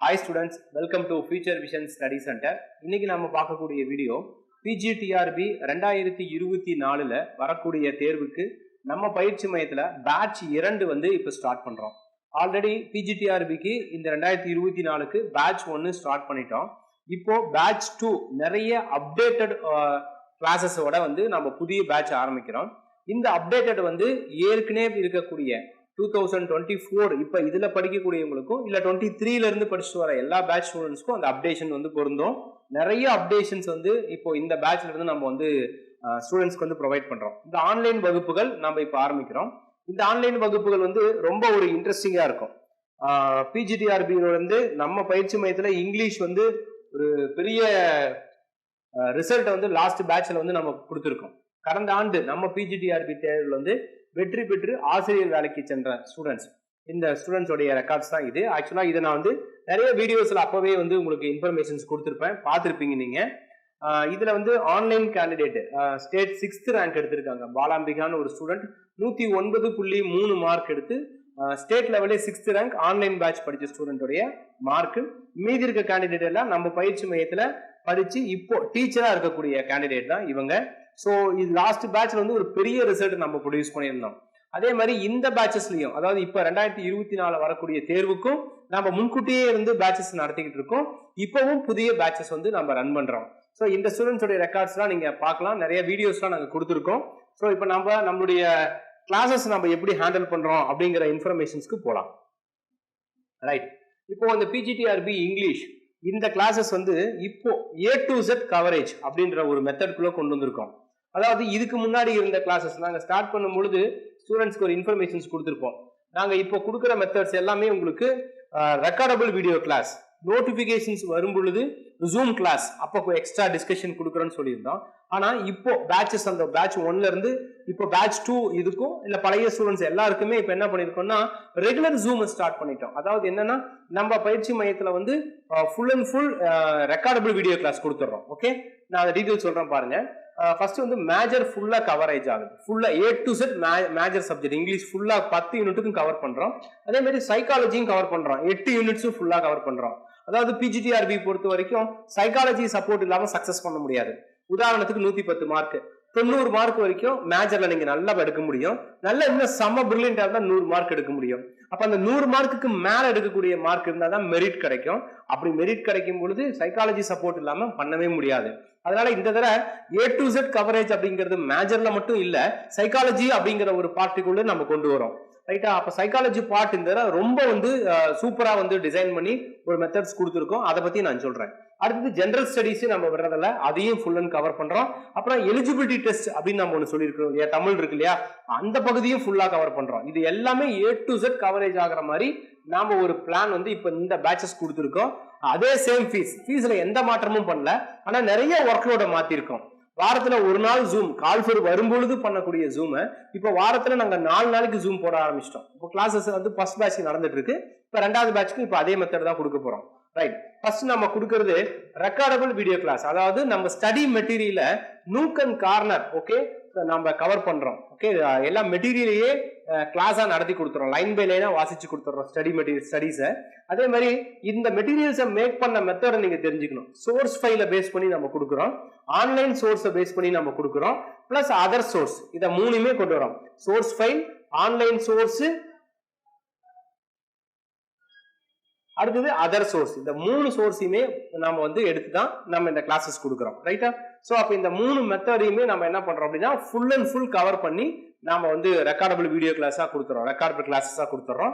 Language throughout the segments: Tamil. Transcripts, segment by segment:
Hi students welcome to future vision study centre இன்னைக்கு நம்ம பார்க்கக்கூடிய வீடியோ பிஜிடிஆர்பி ரெண்டாயிரத்தி இருபத்தி நாலுல வரக்கூடிய தேர்வுக்கு நம்ம பயிற்சி மையத்துல பேட்ச் இரண்டு வந்து இப்போ ஸ்டார்ட் பண்றோம். ஆல்ரெடி பிஜிடிஆர்பிக்கு இந்த ரெண்டாயிரத்தி இருபத்தி நாலுக்கு பேட்ச் ஒன்று ஸ்டார்ட் பண்ணிட்டோம். இப்போ பேட்ச் டூ நிறைய அப்டேட்டட் கிளாஸஸோட வந்து நம்ம புதிய பேட்ச் ஆரம்பிக்கிறோம். இந்த அப்டேட்டட் வந்து ஏற்கனவே இருக்கக்கூடிய டூ தௌசண்ட் டுவெண்ட்டி ஃபோர் இப்போ இதில் படிக்கக்கூடியவங்களுக்கும் இல்லை டுவெண்ட்டி த்ரீலேருந்து படிச்சுட்டு வர எல்லா பேட்ச் ஸ்டூடெண்ட்ஸ்க்கும் அந்த அப்டேஷன் வந்து பொருந்தும். நிறைய அப்டேஷன்ஸ் வந்து இப்போ இந்த பேட்ச்லேருந்து நம்ம வந்து ஸ்டூடெண்ட்ஸ்க்கு வந்து ப்ரொவைட் பண்ணுறோம் இந்த ஆன்லைன் வகுப்புகள் நம்ம இப்போ ஆரம்பிக்கிறோம். இந்த ஆன்லைன் வகுப்புகள் வந்து ரொம்ப ஒரு இன்ட்ரெஸ்டிங்காக இருக்கும். பிஜிடிஆர்பியில வந்து நம்ம பயிற்சி மையத்தில் இங்கிலீஷ் வந்து ஒரு பெரிய ரிசல்ட்டை வந்து லாஸ்ட் பேட்சில் வந்து நம்ம கொடுத்துருக்கோம். கடந்த ஆண்டு நம்ம பிஜிடிஆர்பி தேர்வில் வந்து வெற்றி பெற்று ஆசிரியர் வேலைக்கு சென்ற ஸ்டூடெண்ட்ஸ் இந்த ஸ்டூடெண்ட்ஸோடைய ரெக்கார்ட்ஸ் தான் இது. ஆக்சுவலாக இதை நான் வந்து நிறைய வீடியோஸில் அப்போவே வந்து உங்களுக்கு இன்ஃபர்மேஷன்ஸ் கொடுத்துருப்பேன். பார்த்துருப்பீங்க நீங்கள் இதில் வந்து online candidate state sixth rank எடுத்திருக்காங்க. பாலாம்பிகான்னு ஒரு ஸ்டூடெண்ட் நூற்றி ஒன்பது புள்ளி மூணு மார்க் எடுத்து ஸ்டேட் லெவலே சிக்ஸ்த் ரேங்க் ஆன்லைன் பேட்ச் படித்த ஸ்டூடெண்ட்டுடைய மார்க்கு மீதி இருக்க கேண்டிடேட் எல்லாம் நம்ம பயிற்சி மையத்தில் படித்து இப்போ டீச்சராக இருக்கக்கூடிய கேண்டிடேட் தான் இவங்க. ஸோ இது லாஸ்ட் பேட்ச்ல வந்து ஒரு பெரிய ரிசல்ட் நம்ம ப்ரொடியூஸ் பண்ணியிருந்தோம். அதே மாதிரி இந்த பேட்சஸ்லயும் அதாவது இப்போ ரெண்டாயிரத்தி இருபத்தி நாலு வரக்கூடிய தேர்வுக்கும் நம்ம முன்கூட்டியே இருந்து பேட்சஸ் நடத்திக்கிட்டு இருக்கோம். இப்போவும் புதிய பேட்சஸ் வந்து நம்ம ரன் பண்றோம். ஸோ இந்த ஸ்டூடெண்ட்ஸோடைய ரெக்கார்ட்ஸ்லாம் நீங்க பார்க்கலாம். நிறைய வீடியோஸ்லாம் நாங்கள் கொடுத்துருக்கோம். ஸோ இப்போ நம்ம நம்மளுடைய கிளாஸஸ் நம்ம எப்படி ஹேண்டில் பண்றோம் அப்படிங்கிற இன்ஃபர்மேஷன்ஸ்க்கு போகலாம் ரைட் இப்போ அந்த பிஜிடிஆர்பி இங்கிலீஷ் இந்த கிளாஸஸ் வந்து இப்போ ஏ டு செட் கவரேஜ் அப்படின்ற ஒரு மெத்தட்குள்ளே கொண்டு வந்திருக்கோம். அதாவது இதுக்கு முன்னாடி இருந்த கிளாஸஸ் நாங்கள் ஸ்டார்ட் பண்ணும் பொழுது ஸ்டூடெண்ட்ஸ்க்கு ஒரு இன்ஃபர்மேஷன்ஸ் கொடுத்துருப்போம். நாங்கள் இப்போ கொடுக்குற மெத்தட்ஸ் எல்லாமே உங்களுக்கு ரெக்கார்டபிள் வீடியோ கிளாஸ் நோட்டிஃபிகேஷன்ஸ் வரும் பொழுது ஜூம் கிளாஸ் அப்போ எக்ஸ்ட்ரா டிஸ்கஷன் கொடுக்குறோன்னு சொல்லியிருந்தோம். ஆனால் இப்போ பேட்சஸ் அந்த பேட்ச் ஒன்ல இருந்து இப்போ பேட்ச் டூ இதுக்கும் இல்லை பழைய ஸ்டூடெண்ட்ஸ் எல்லாருக்குமே இப்போ என்ன பண்ணியிருக்கோம்னா ரெகுலர் ஜூம் ஸ்டார்ட் பண்ணிட்டோம். அதாவது என்னன்னா நம்ம பயிற்சி மையத்தில் வந்து full and full recordable video class கொடுத்துட்றோம். ஓகே நான் அதை டீட்டெயில் சொல்கிறேன் பாருங்க. ஃபர்ஸ்ட் வந்து மேஜர் ஃபுல்லாக கவரேஜ் ஆகுது. ஃபுல்லாக A to Z major subject English ஃபுல்லாக பத்து யூனிட்டுக்கும் கவர் பண்ணுறோம் அதே மாதிரி சைக்காலஜியும் கவர் பண்ணுறோம் எட்டு யூனிட்ஸும் ஃபுல்லாக கவர் பண்ணுறோம் அதாவது பிஜிடிஆர்பி பொறுத்த வரைக்கும் சைக்காலஜி சப்போர்ட் இல்லாமல் சக்ஸஸ் பண்ண முடியாது. உதாரணத்துக்கு நூற்றி பத்து மார்க் தொண்ணூறு மார்க் வரைக்கும் மேஜர்ல நீங்க நல்லா எடுக்க முடியும். நல்ல இன்னும் செம்ம பிரில்லியண்டா இருந்தா நூறு மார்க் எடுக்க முடியும். அப்ப அந்த நூறு மார்க்குக்கு மேல எடுக்கக்கூடிய மார்க் இருந்தா தான் மெரிட் கிடைக்கும். அப்படி மெரிட் கிடைக்கும் பொழுது சைக்காலஜி சப்போர்ட் இல்லாம பண்ணவே முடியாது. அதனால இந்த தடவை ஏ டு செட் கவரேஜ் அப்படிங்கிறது மேஜர்ல மட்டும் இல்ல சைக்காலஜி அப்படிங்கிற ஒரு பார்ட்டிக்குள்ள நம்ம கொண்டு வரோம். ரைட்டா அப்போ சைக்காலஜி பார்ட் இந்த ரொம்ப வந்து சூப்பராக வந்து டிசைன் பண்ணி ஒரு மெத்தட்ஸ் கொடுத்துருக்கோம். அதை பற்றி நான் சொல்கிறேன் அடுத்தது ஜென்ரல் ஸ்டடிஸ் நம்ம விடுறதில்ல. அதையும் ஃபுல் அண்ட் கவர் பண்றோம். அப்புறம் எலிஜிபிலிட்டி டெஸ்ட் அப்படின்னு நம்ம ஒன்று சொல்லியிருக்கோம் இல்லையா தமிழ் இருக்கு இல்லையா? அந்த பகுதியும் ஃபுல்லாக கவர் பண்றோம். இது எல்லாமே ஏ டு செட் கவரேஜ் ஆகிற மாதிரி நாம ஒரு பிளான் வந்து இப்போ இந்த பேட்சஸ் கொடுத்துருக்கோம். அதே சேம் ஃபீஸ் ஃபீஸ்ல எந்த மாற்றமும் பண்ணல. ஆனால் நிறைய ஒர்க்லோட மாற்றிருக்கோம் மாத்திருக்கோம். வாரத்துல ஒரு நாள் ஜூம் கால்ஃபர் வரும்பொழுது பண்ணக்கூடிய ஜூமை இப்போ வாரத்துல நாங்க நாலு நாளைக்கு ஜூம் போட ஆரம்பிச்சிட்டோம். இப்போ கிளாஸஸ் வந்து ஃபர்ஸ்ட் பேட்ச் நடந்துட்டு இருக்கு இப்போ ரெண்டாவது பேட்ச்க்கு இப்போ அதே மெத்தட் தான் கொடுக்க போறோம். ரைட் ஃபர்ஸ்ட் நம்ம கொடுக்கறது ரெக்கார்டபிள் வீடியோ கிளாஸ் அதாவது நம்ம ஸ்டடி மெட்டீரியல நூக் அண்ட் கார்னர் ஓகே நம்ம கவர் பண்றோம். ஓகே எல்லா மெட்டீரியலையே கிளாஸாக நடத்தி கொடுத்துறோம். லைன் பை லைனாக வாசிச்சு கொடுத்துட்றோம் ஸ்டடி மெட்டீரியல் ஸ்டடீஸை அதே மாதிரி இந்த மெட்டீரியல்ஸை மேக் பண்ண மெத்தடை நீங்கள் தெரிஞ்சுக்கணும். சோர்ஸ் ஃபைலை பேஸ் பண்ணி நம்ம கொடுக்குறோம். ஆன்லைன் சோர்ஸை பேஸ் பண்ணி நம்ம கொடுக்குறோம். ப்ளஸ் அதர் சோர்ஸ் இதை மூணுமே கொண்டு வரோம். சோர்ஸ் ஃபைல் ஆன்லைன் சோர்ஸு அடுத்தது அதர் சோர்ஸ் இந்த மூணு சோர்ஸையுமே நம்ம வந்து எடுத்து தான் நம்ம இந்த கிளாஸஸ் கொடுக்குறோம். ரைட்டா ஸோ அப்போ இந்த மூணு மெத்தடையுமே நம்ம என்ன பண்றோம் அப்படின்னா ஃபுல் அண்ட் ஃபுல் கவர் பண்ணி நாம வந்து ரெக்கார்டபிள் வீடியோ கிளாஸா கொடுத்துறோம். ரெக்கார்டபிள் கிளாஸஸா கொடுத்துறோம்.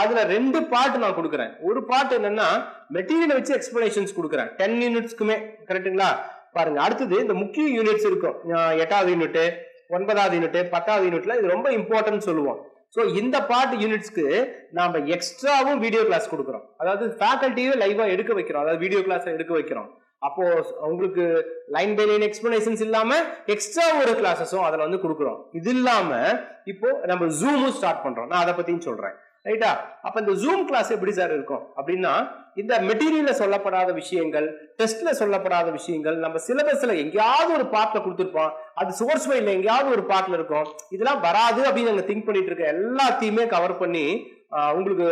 அதுல ரெண்டு பார்ட் நான் கொடுக்குறேன். ஒரு பார்ட் என்னன்னா மெட்டீரியல் வச்சு எக்ஸ்பிளனேஷன்ஸ் கொடுக்குறேன். டென் யூனிட்ஸ்க்குமே கரெக்ட்டுங்களா பாருங்க அடுத்தது இந்த முக்கிய யூனிட்ஸ் இருக்கும். எட்டாவது யூனிட் ஒன்பதாவது யூனிட் பத்தாவது யூனிட்ல இது ரொம்ப இம்பார்ட்டன்ட் சொல்லுவோம். ஸோ இந்த பார்ட் யூனிட்ஸ்க்கு நாம எக்ஸ்ட்ராவும் வீடியோ கிளாஸ் கொடுக்குறோம். அதாவது ஃபேக்கல்ட்டியே லைவா எடுக்க வைக்கிறோம். அதாவது வீடியோ கிளாஸ் எடுக்க வைக்கிறோம். அப்போ உங்களுக்கு லைன் பை லைன் எக்ஸ்பிளனேஷன்ஸ் இல்லாம எக்ஸ்ட்ரா ஒரு கிளாஸஸும் அதில் வந்து கொடுக்குறோம். இது இல்லாம இப்போ நம்ம ஜூமும் ஸ்டார்ட் பண்றோம். நான் அதை பத்தியும் சொல்றேன். ரைட்டா அப்ப இந்த ஜூம் கிளாஸ் எப்படி சார் இருக்கும்? அப்படின்னா இந்த மெட்டீரியல்ல சொல்லப்படாத விஷயங்கள் டெஸ்ட்ல சொல்லப்படாத விஷயங்கள் நம்ம சிலபஸ்ல எங்கேயாவது ஒரு பார்ட்ல கொடுத்துருப்போம். அது சோர்ஸ் வைல எங்கேயாவது ஒரு பார்ட்ல இருக்கும். இதெல்லாம் வராது அப்படின்னு நாங்க திங்க் பண்ணிட்டு இருக்க எல்லாத்தையுமே கவர் பண்ணி உங்களுக்கு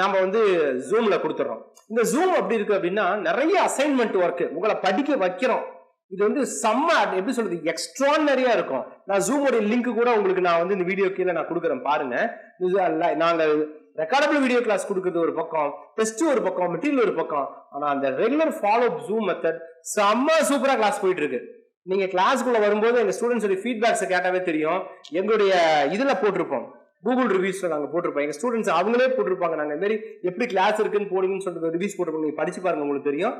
நாம் வந்து ஜூம்ல கொடுத்துட்றோம் இந்த ஜூம் அப்படி இருக்கு அப்படின்னா நிறைய அசைன்மெண்ட் ஒர்க் உங்களை படிக்க வைக்கிறோம். இது வந்து செம்ம எப்படி சொல்றது எக்ஸ்ட்ரானரியா இருக்கும். நான் ஜூமோட லிங்க் கூட உங்களுக்கு நான் வந்து இந்த வீடியோ கீழே நான் கொடுக்குறேன் பாருங்க. இது நாங்க ரெக்கார்டபிள் வீடியோ கிளாஸ் கொடுக்கறது ஒரு பக்கம் டெஸ்ட் ஒரு பக்கம் மெட்டீரியல் ஒரு பக்கம். ஆனா அந்த ரெகுலர் ஃபாலோ ஜூம் மெத்தட் செம்ம சூப்பரா கிளாஸ் போயிட்டு இருக்கு. நீங்க கிளாஸ்க்குள்ள வரும்போது எங்க ஸ்டூடெண்ட்ஸோட ஃபீட்பேக்ஸை கேட்டாவே தெரியும். எங்களுடைய இதுல போட்டிருப்போம். கூகுள் ரிவ்யூஸ்ல நாங்க போட்டிருப்போம். எங்க ஸ்டூடெண்ட்ஸ் அவங்களே போட்டிருப்பாங்க. நாங்க இந்த மாதிரி எப்படி கிளாஸ் இருக்குன்னு போடுங்கன்னு சொல்லிட்டு ரிவ்யூஸ் போட்டிருப்போம். நீங்க படிச்சு பாருங்க உங்களுக்கு தெரியும்.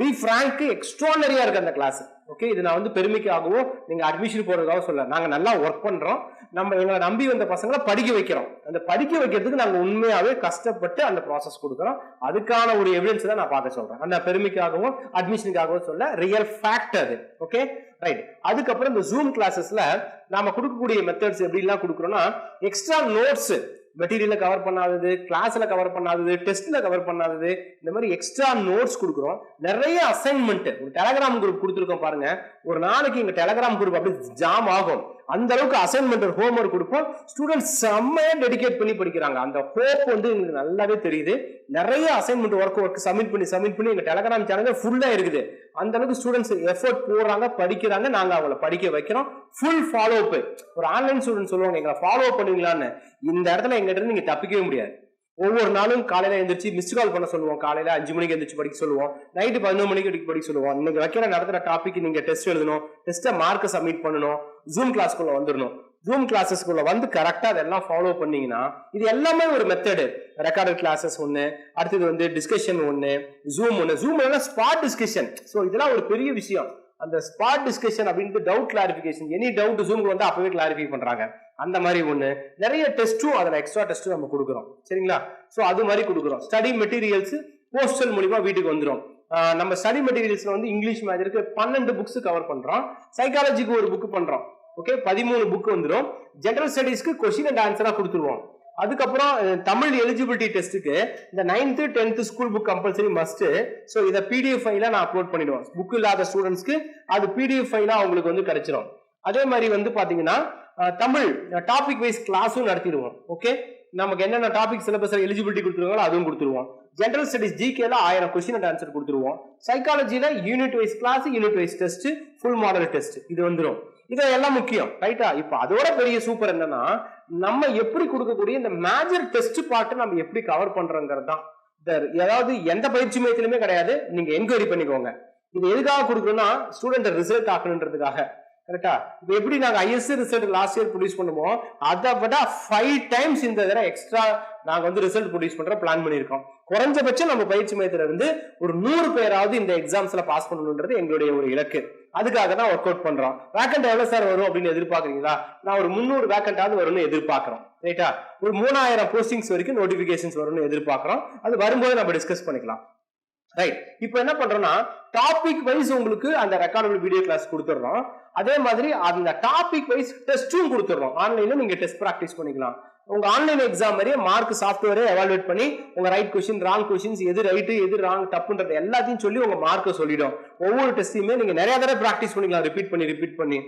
பி ஃப்ராங்க் எக்ஸ்ட்ரானரியா இருக்கு அந்த கிளாஸ் ஓகே இது நான் வந்து பெருமைக்காகவும் நீங்கள் அட்மிஷன் போறதுக்காக சொல்ல நாங்கள் நல்லா ஒர்க் பண்ணுறோம் நம்ம எங்களை நம்பி வந்த பசங்களை படிக்க வைக்கிறோம். அந்த படிக்க வைக்கிறதுக்கு நாங்கள் உண்மையாகவே கஷ்டப்பட்டு அந்த ப்ராசஸ் கொடுக்குறோம். அதுக்கான ஒரு எவிடன்ஸ் தான் நான் பார்க்க சொல்கிறேன் அந்த பெருமைக்காகவும் அட்மிஷனுக்காகவும் சொல்ல ரியல் ஃபேக்ட் அது. ஓகே ரைட் அதுக்கப்புறம் இந்த ஜூம் கிளாஸஸ்ல நாம கொடுக்கக்கூடிய மெத்தட்ஸ் எப்படிலாம் கொடுக்குறோம்னா எக்ஸ்ட்ரா நோட்ஸ் மெட்டீரியலில் கவர் பண்ணாதது கிளாஸில் கவர் பண்ணாதது டெஸ்ட்டில் கவர் பண்ணாதது இந்த மாதிரி எக்ஸ்ட்ரா நோட்ஸ் கொடுக்குறோம். நிறைய அசைன்மெண்ட் ஒரு டெலகிராம் குரூப் கொடுத்துருக்கோம் பாருங்க. ஒரு நாளைக்கு எங்கள் டெலகிராம் குரூப் அப்படியே ஜாம் ஆகும். அந்த அளவுக்கு அசைன்மெண்ட் ஹோம் ஒர்க் கொடுப்போம். ஸ்டூடெண்ட்ஸ் செம்மையா டெடிகேட் பண்ணி படிக்கிறாங்க. அந்த ஹோப் வந்து எங்களுக்கு நல்லாவே தெரியுது. நிறைய அசைன்மெண்ட் ஒர்க் ஒர்க் சப்மிட் பண்ணி சப்மிட் பண்ணி எங்க டெலகிராம் சேனல் ஃபுல்லா இருக்குது. அந்த அளவுக்கு ஸ்டூடெண்ட்ஸ் எஃபோர்ட் போடுறாங்க படிக்கிறாங்க. நாங்க அவங்கள படிக்க வைக்கிறோம். ஃபுல் ஃபாலோ அப் ஒரு ஆன்லைன் ஸ்டூடெண்ட் சொல்லுவாங்க எங்களை ஃபாலோ பண்ணுவீங்களான்னு. இந்த இடத்துல எங்கிட்ட இருந்து நீங்க தப்பிக்கவே முடியாது. ஒவ்வொரு நாளும் காலையில எழுந்திரிச்சு மிஸ்டு கால் பண்ண சொல்லுவோம். காலையில அஞ்சு மணிக்கு எழுந்திரிச்சு படிக்க சொல்லுவோம். நைட்டு பதினொன்று மணிக்கு படிக்க படிக்க சொல்லுவோம். இன்னைக்கு வைக்கிற நடத்துற டாபிக் நீங்க டெஸ்ட் எழுதணும். டெஸ்ட்டை மார்க்கை சப்மிட் பண்ணணும். ஜூம் கிளாஸ்க்குள்ள வந்துடணும் ஜூம் கிளாஸஸ்க்குள்ள வந்து கரெக்டாக அதெல்லாம் ஃபாலோ பண்ணீங்கன்னா இது எல்லாமே ஒரு மெத்தடு ரெக்கார்டட் கிளாஸஸ் ஒன்று அடுத்தது வந்து டிஸ்கஷன் ஒன்று ஜூம் ஒன்று ஜூம் ஸ்பாட் டிஸ்கஷன் ஸோ இதெல்லாம் ஒரு பெரிய விஷயம். அந்த ஸ்பாட் டிஸ்கஷன் அப்படின்ட்டு டவுட் கிளாரிஃபிகேஷன் எனி டவுட் ஜூம்க்கு வந்து அப்பவே கிளாரிஃபை பண்ணுறாங்க அந்த மாதிரி ஒன்று நிறைய டெஸ்ட்டும் அதில் எக்ஸ்ட்ரா டெஸ்ட்டும் நம்ம கொடுக்குறோம். சரிங்களா? ஸோ அது மாதிரி கொடுக்குறோம். ஸ்டடி மெட்டீரியல்ஸ் போஸ்டல் மூலிமா வீட்டுக்கு வந்துடும் நம்ம ஸ்டடி மெட்டீரியல்ஸ்ல வந்து இங்கிலீஷ் மேஜருக்கு பன்னெண்டு புக்ஸ் கவர் பண்றோம். சைக்காலஜிக்கு ஒரு புக் பண்றோம். ஓகே பதிமூணு புக் வந்துடும் ஜென்ரல் ஸ்டடீஸ்க்கு கொஸ்டின் அண்ட் ஆன்சராக கொடுத்துருவோம். அதுக்கப்புறம் தமிழ் எலிஜிபிலிட்டி டெஸ்ட்டுக்கு இந்த ninth tenth school book compulsory must so இதை பிடிஎஃப் ஃபைலாக நான் அப்லோட் பண்ணிடுவேன். புக் இல்லாத ஸ்டூடெண்ட்ஸ்க்கு அது பிடிஎஃப் ஃபைலாக அவங்களுக்கு வந்து கிடைச்சிரும். அதே மாதிரி வந்து பார்த்தீங்கன்னா தமிழ் டாபிக் வைஸ் கிளாஸும் நடத்திடுவோம். ஓகே நமக்கு என்னென்ன டாபிக் சிலபஸில் எலிஜிபிலிட்டி கொடுத்துருவாங்களோ அதுவும் கொடுத்துருவோம். ஜென்ரல் ஸ்டடிஸ் ஜிகேல ஆயிரம் கொஸ்டின் அண்ட் ஆன்சர் கொடுத்துருவோம். சைக்காலஜியில் unit wise class unit wise test full model test இது வந்துடும் இதெல்லாம் முக்கியம் ரைட்டா இப்போ அதோட பெரிய சூப்பர் என்னன்னா நம்ம எப்படி கொடுக்கக்கூடிய இந்த மேஜர் டெஸ்ட் பார்ட்டு நம்ம எப்படி கவர் பண்றோங்கிறது தான். ஏதாவது எந்த பயிற்சி மையத்திலுமே கிடையாது நீங்க என்கொயரி பண்ணிக்கோங்க. இது எதுக்காக கொடுக்கணும்னா ஸ்டூடெண்ட் ரிசல்ட் ஆக்கணுன்றதுக்காக கரெக்டா இப்போ எப்படி நாங்க ISC result last year produce பண்ணுமோ அதை விட ஃபைவ் டைம்ஸ் இந்த தடவை எக்ஸ்ட்ரா நாங்க வந்து ரிசல்ட் ப்ரொடியூஸ் பண்ற பிளான் பண்ணியிருக்கோம். குறைஞ்சபட்சம் நம்ம பயிற்சி மையத்துல இருந்து ஒரு நூறு பேராவது இந்த எக்ஸாம்ஸ்ல பாஸ் பண்ணணுன்றது எங்களுடைய ஒரு இலக்கு. அதுக்காக தான் ஒர்க் அவுட் பண்றோம். வேக்கண்ட் எவ்வளவு சார் வரும் அப்படின்னு எதிர்பார்க்குறீங்களா? நான் ஒரு முந்நூறு வேக்கண்டாவது வரும்னு எதிர்பார்க்கிறோம். ரைட்டா ஒரு மூணாயிரம் போஸ்டிங்ஸ் வரைக்கும் நோட்டிபிகேஷன்ஸ் வரும்னு எதிர்பார்க்கிறோம். அது வரும்போது நம்ம டிஸ்கஸ் பண்ணிக்கலாம். ரைட் இப்போ என்ன பண்றோம்னா டாபிக் வைஸ் உங்களுக்கு அந்த ரெக்கார்டபிள் வீடியோ கிளாஸ் கொடுத்துடுறோம். அதே மாதிரி அந்த டாபிக் வைஸ் டெஸ்ட்டும் கொடுத்துடுறோம். ஆன்லைன்ல நீங்க டெஸ்ட் ப்ராக்டிஸ் பண்ணிக்கலாம். உங்க ஆன்லைன் எக்ஸாம் மாதிரியே மார்க் சாஃப்ட்வேரே எவாலுவேட் பண்ணி உங்க ரைட் கொஸ்டின் ராங் கொஸ்டின்ஸ் எது ரைட்டு எது ராங் தப்புன்றது எல்லாத்தையும் சொல்லி உங்க மார்க்கை சொல்லிடும். ஒவ்வொரு டெஸ்ட்டையுமே நீங்க நிறைய தடவை ப்ராக்டிஸ் பண்ணிக்கலாம். ரிப்பீட் பண்ணி ரிப்பீட் பண்ணி.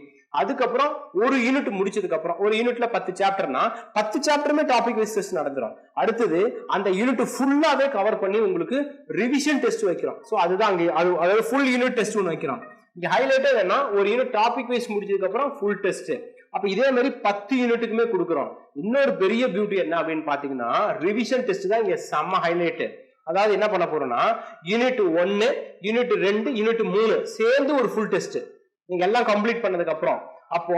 அதுக்கப்புறம் ஒரு யூனிட் முடிச்சதுக்கு அப்புறம் ஒரு யூனிட்ல பத்து சாப்டர்னா பத்து சாப்டருமே டாபிக் வைஸ் டெஸ்ட் நடந்துடும் அடுத்தது அந்த யூனிட் ஃபுல்லாவே கவர் பண்ணி உங்களுக்கு ரிவிஷன் டெஸ்ட் வைக்கிறோம். ஸோ அதுதான் அங்கே அது அதாவது ஃபுல் யூனிட் டெஸ்ட் ஒன்று வைக்கிறோம். இங்கே ஹைலைட்டே என்ன ஒரு யூனிட் டாபிக் வைஸ் முடிச்சதுக்கு அப்புறம் ஃபுல் டெஸ்ட் அப்ப இதே மாதிரி பத்து யூனிட்டுக்குமே கொடுக்குறோம். இன்னொரு பெரிய பியூட்டி என்ன அப்படின்னு பாத்தீங்கன்னா ரிவிஷன் டெஸ்ட் தான் இங்க செம்ம ஹைலைட்டு அதாவது என்ன பண்ண போறோம்னா யூனிட் ஒன்னு யூனிட் ரெண்டு யூனிட் மூணு சேர்ந்து ஒரு ஃபுல் டெஸ்ட் நீங்க எல்லாம் கம்ப்ளீட் பண்ணதுக்கு அப்புறம் அப்போ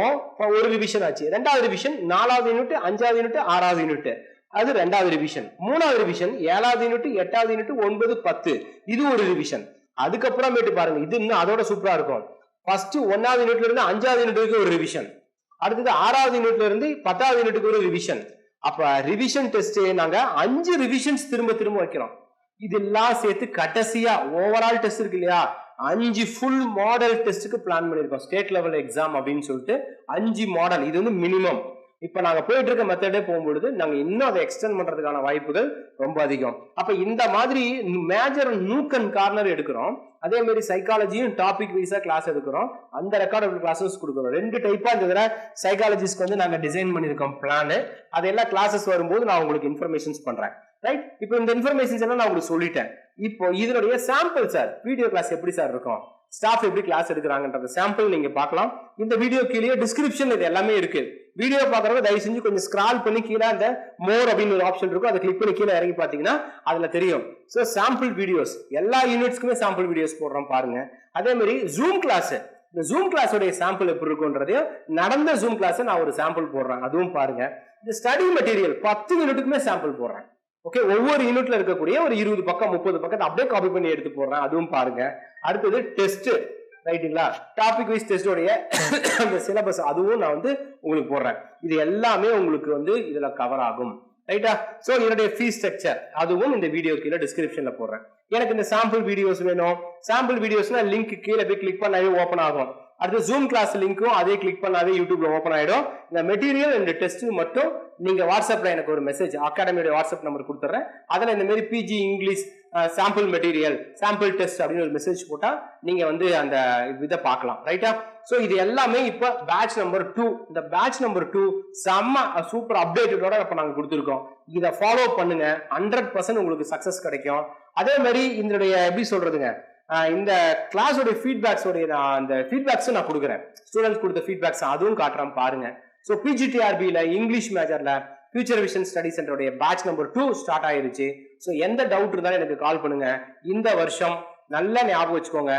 ஒரு ரிவிஷன் ஆச்சு. ரெண்டாவது ரிவிஷன் நாலாவது யூனிட் அஞ்சாவது யூனிட் ஆறாவது யூனிட் அது ரெண்டாவது ரிவிஷன் மூணாவது ரிவிஷன் ஏழாவது யூனிட் எட்டாவது யூனிட் ஒன்பது பத்து. இது ஒரு ரிவிஷன் அதுக்கப்புறமேட்டு பாருங்க. இது இன்னும் அதோட சூப்பரா இருக்கும். ஃபர்ஸ்ட் ஒன்னாவது யூனிட்ல இருந்து அஞ்சாவது யூனிட் வரைக்கும் ஒரு ரிவிஷன் அடுத்தது ஆறாவது யூனிட்ல இருந்து பத்தாவது யூனிட்டுக்கு ஒரு ரிவிஷன் அப்ப ரிவிஷன் டெஸ்ட் நாங்க அஞ்சு ரிவிஷன்ஸ் திரும்ப திரும்ப வைக்கிறோம். இதெல்லாம் சேர்த்து கடைசியா ஓவரால் டெஸ்ட் இருக்கு இல்லையா? அஞ்சு ஃபுல் மாடல் டெஸ்ட்டுக்கு பிளான் பண்ணியிருக்கோம். ஸ்டேட் லெவல் எக்ஸாம் அப்படின்னு சொல்லிட்டு அஞ்சு மாடல் இது வந்து மினிமம் இப்போ நாங்கள் போயிட்டு இருக்க மெத்தடே போகும்பொழுது நாங்கள் இன்னும் அதை எக்ஸ்டெண்ட் பண்ணுறதுக்கான வாய்ப்புகள் ரொம்ப அதிகம். அப்போ இந்த மாதிரி மேஜர் நூக்கன் கார்னர் எடுக்கிறோம். அதே மாதிரி சைக்காலஜியும் டாபிக் வைஸாக கிளாஸ் எடுக்கிறோம். அந்த ரெக்கார்டபிள் கிளாஸஸ் கொடுக்குறோம். ரெண்டு டைப்பாக இந்த தடவை சைக்காலஜிஸ்க்கு வந்து நாங்கள் டிசைன் பண்ணியிருக்கோம் பிளானு அதெல்லாம் கிளாஸஸ் வரும்போது நான் உங்களுக்கு இன்ஃபர்மேஷன்ஸ் பண்ணுறேன் ரைட் இப்போ இந்த இன்ஃபர்மேஷன்ஸ் எல்லாம் நான் உங்களுக்கு சொல்லிட்டேன். இப்போ இதனுடைய சாம்பிள் சார் வீடியோ கிளாஸ் எப்படி சார் இருக்கும்? ஸ்டாஃப் எப்படி கிளாஸ் எடுக்கிறாங்கன்றது சாம்பிள் நீங்க பார்க்கலாம். இந்த வீடியோ கீழே டிஸ்கிரிப்ஷன் இது எல்லாமே இருக்கு. வீடியோ பாக்குறவங்க தயவு செஞ்சு கொஞ்சம் ஸ்க்ரால் பண்ணி கீழே அந்த மோர் அப்படின்னு ஒரு ஆப்ஷன் இருக்கும். அதை கிளிக் பண்ணி கீழே இறங்கி பாத்தீங்கன்னா அதுல தெரியும். ஸோ சாம்பிள் வீடியோஸ் எல்லா யூனிட்ஸ்க்குமே சாம்பிள் வீடியோஸ் போடுறோம் பாருங்க. அதே மாதிரி ஜூம் கிளாஸ் இந்த ஜூம் கிளாஸோடைய சாம்பிள் எப்படி இருக்குன்றதையும் நடந்த ஜூம் கிளாஸ் நான் ஒரு சாம்பிள் போடுறேன். அதுவும் பாருங்க. இந்த ஸ்டடி மெட்டீரியல் பத்து யூனிட்டுக்குமே சாம்பிள் போடுறேன். ஓகே ஒவ்வொரு யூனிட்ல இருக்கக்கூடிய ஒரு இருபது பக்கம் முப்பது பக்கத்தை அப்படியே காப்பி பண்ணி எடுத்து போடுறேன். அதுவும் பாருங்க. அடுத்தது டெஸ்ட் ரைட்டுங்களா டாபிக் வைஸ் டெஸ்டோடைய அந்த சிலபஸ் அதுவும் நான் வந்து உங்களுக்கு போடுறேன். இது எல்லாமே உங்களுக்கு வந்து இதுல கவர் ஆகும். ரைட்டா சோ என்னுடைய ஃபீஸ் ஸ்ட்ரக்சர் அதுவும் இந்த வீடியோ கீழே டிஸ்கிரிப்ஷன்ல போடுறேன். எனக்கு இந்த சாம்பிள் வீடியோஸ் வேணும். சாம்பிள் வீடியோஸ்னா லிங்க் கீழே போய் கிளிக் பண்ணாவே ஓப்பன் ஆகும். அடுத்து ஜூம் கிளாஸ் லிங்க்கும் அதே கிளிக் பண்ணாவே யூடியூப்ல ஓப்பன் ஆயிடும். இந்த மெட்டீரியல் இந்த டெஸ்ட் மட்டும் நீங்க வாட்ஸ்அப்ல எனக்கு ஒரு மெசேஜ் அகாடமியோட வாட்ஸ்அப் நம்பர் கொடுத்துறேன். அதுல இந்த மாதிரி PG English sample material sample test அப்படின்னு ஒரு மெசேஜ் போட்டா நீங்க வந்து அந்த இதை பார்க்கலாம். ரைட்டா ஸோ இது எல்லாமே இப்ப பேட்ச் நம்பர் டூ இந்த பேட்ச் நம்பர் டூ செம்ம சூப்பர் அப்டேட்டடோட இப்ப நாங்க கொடுத்துருக்கோம். இதை ஃபாலோ பண்ணுங்க. ஹண்ட்ரட் பர்சன்ட் உங்களுக்கு சக்சஸ் கிடைக்கும். அதே மாதிரி இதனுடைய எப்படி சொல்றதுங்க? இந்த கிளாஸோட ஃபீட்பேக்ஸோடைய நான் அந்த ஃபீட்பேக்ஸும் நான் கொடுக்குறேன். ஸ்டூடெண்ட்ஸ் கொடுத்த ஃபீட்பேக்ஸ் அதுவும் காட்டுறேன் பாருங்க. ஸோ பிஜிடிஆர்பியில் இங்கிலீஷ் மேஜரில் ஃபியூச்சர் விஷன் ஸ்டடி சென்டருடைய பேட்ச் நம்பர் டூ ஸ்டார்ட் ஆயிருச்சு. ஸோ எந்த டவுட் இருந்தாலும் எனக்கு கால் பண்ணுங்க. இந்த வருஷம் நல்லா ஞாபகம் வச்சுக்கோங்க.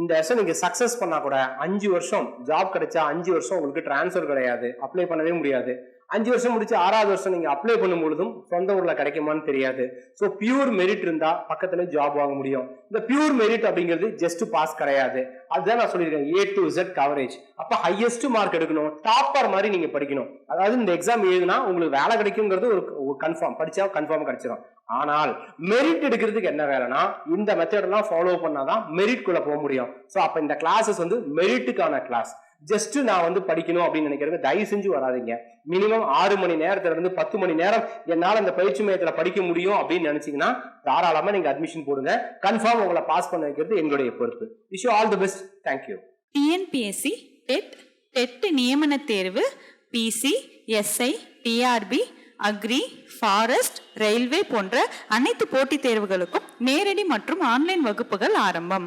இந்த வருஷம் நீங்க சக்சஸ் பண்ணா கூட அஞ்சு வருஷம் ஜாப் கிடைச்சா அஞ்சு வருஷம் உங்களுக்கு டிரான்ஸ்ஃபர் கிடையாது. அப்ளை பண்ணவே முடியாது. அஞ்சு வருஷம் முடிச்சு ஆறாவது வருஷம் நீங்க அப்ளை பண்ணும் பொழுதும் சொந்த ஊர்ல கிடைக்குமான்னு தெரியாது. ஸோ பியூர் மெரிட் இருந்தா பக்கத்துல ஜாப் வாங்க முடியும். இந்த பியூர் மெரிட் அப்படிங்கிறது ஜஸ்ட் பாஸ் கிடையாது. அதுதான் நான் சொல்லியிருக்கேன். ஏ டு இசட் கவரேஜ் அப்ப ஹையஸ்ட் மார்க் எடுக்கணும். டாப்பர் மாதிரி நீங்க படிக்கணும். அதாவது இந்த எக்ஸாம் எழுதுனா உங்களுக்கு வேலை கிடைக்குங்கிறது ஒரு கன்ஃபார்ம் படிச்சா கன்ஃபார்ம் கிடைச்சிடும் ஆனால் மெரிட் எடுக்கிறதுக்கு என்ன வேலைனா இந்த மெத்தட் எல்லாம் ஃபாலோ பண்ணாதான் மெரிட் குள்ள போக முடியும். ஸோ அப்ப இந்த கிளாஸஸ் வந்து மெரிட்டுக்கான கிளாஸ் ஜஸ்ட் நான் வந்து படிக்கணும் அப்படின்னு நினைக்கிறது தயவு செஞ்சு வராதீங்க. மினிமம் ஆறு மணி நேரத்துல இருந்து பத்து மணி நேரம் என்னால அந்த பயிற்சி மையத்துல படிக்க முடியும் அப்படின்னு நினைச்சீங்கன்னா தாராளமா நீங்க அட்மிஷன் போடுங்க. கன்ஃபார்ம் உங்களை பாஸ் பண்ண வைக்கிறது எங்களுடைய பொறுப்பு. Wish all the best thank you TNPSC TET TET நியமன தேர்வு PC SI TRB agri forest railway போன்ற அனைத்து போட்டித் தேர்வுகளுக்கும் நேரடி மற்றும் ஆன்லைன் வகுப்புகள் ஆரம்பம்.